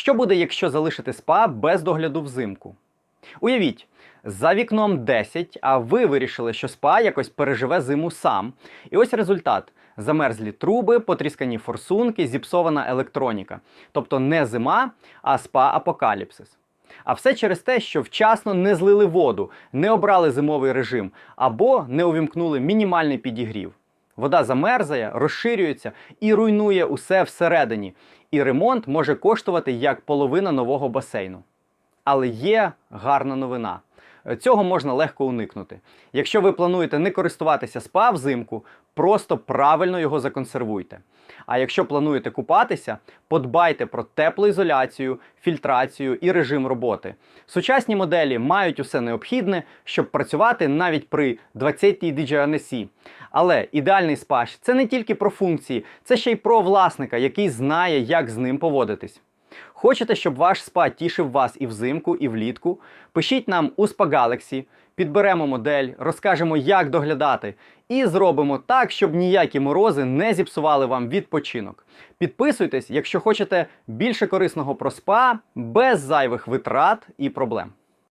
Що буде, якщо залишити спа без догляду взимку? Уявіть, за вікном 10, а ви вирішили, що спа якось переживе зиму сам. І ось результат: замерзлі труби, потріскані форсунки, зіпсована електроніка. Тобто не зима, а спа-апокаліпсис. А все через те, що вчасно не злили воду, не обрали зимовий режим або не увімкнули мінімальний підігрів. Вода замерзає, розширюється і руйнує усе всередині. І ремонт може коштувати як половина нового басейну. Але є гарна новина. Цього можна легко уникнути. Якщо ви плануєте не користуватися спа взимку, просто правильно його законсервуйте. А якщо плануєте купатися, подбайте про теплоізоляцію, фільтрацію і режим роботи. Сучасні моделі мають усе необхідне, щоб працювати навіть при 20-й DJI Але ідеальний спаш це не тільки про функції, це ще й про власника, який знає, як з ним поводитись. Хочете, щоб ваш спа тішив вас і взимку, і влітку? Пишіть нам у Spa Galaxy, підберемо модель, розкажемо, як доглядати, і зробимо так, щоб ніякі морози не зіпсували вам відпочинок. Підписуйтесь, якщо хочете більше корисного про спа без зайвих витрат і проблем.